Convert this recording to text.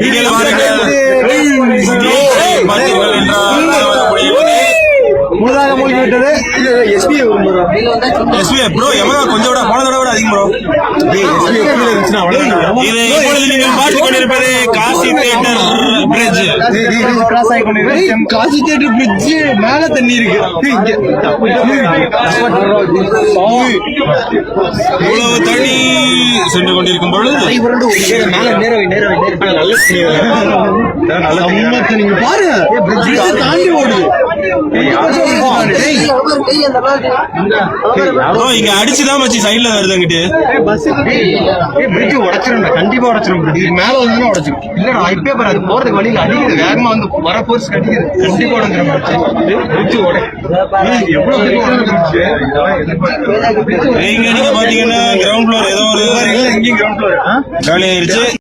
நீங்கள் வாருங்கள் பார்த்தீர்கள் என்றால் வரக்கூடியது முழுதாக மூழ்கிவிட்டது எஸ்பி எஸ்பி ப்ரோ எவ்வளோ கொஞ்சம் விட போன தடவை விட அதிகம் ப்ரோ இது நீங்கள் பார்த்துக் கொண்டிருப்பது காசி தேட்டர் கொண்டிருக்கிறேன் காசி தேட்டர் பிரிட்ஜ் மேல தண்ணி இருக்கு. இவ்வளவு தண்ணி சென்று கொண்டிருக்கும் பொழுது நேரவை நீங்க பாரு தாண்டி ப்ரோ இங்க அடிச்சுதான் மச்சி சைடுல வருது அங்கிட்டு. பிரிட்ஜ் உடைச்சிரும் கண்டிப்பா உடைச்சிரும் இது மேல வந்து உடைச்சிரும். இல்லடா இப்பே பாரு அது போறதுக்கு வழியில அடிக்குது வேகமா வந்து வர போர்ஸ் கட்டிக்குது கண்டிப்பா உடைஞ்சிரும் பிரிட்ஜ் உடை. எவ்வளவு நீங்க பாத்தீங்கன்னா கிரவுண்ட் ஃப்ளோர் ஏதோ ஒரு எங்கேயும்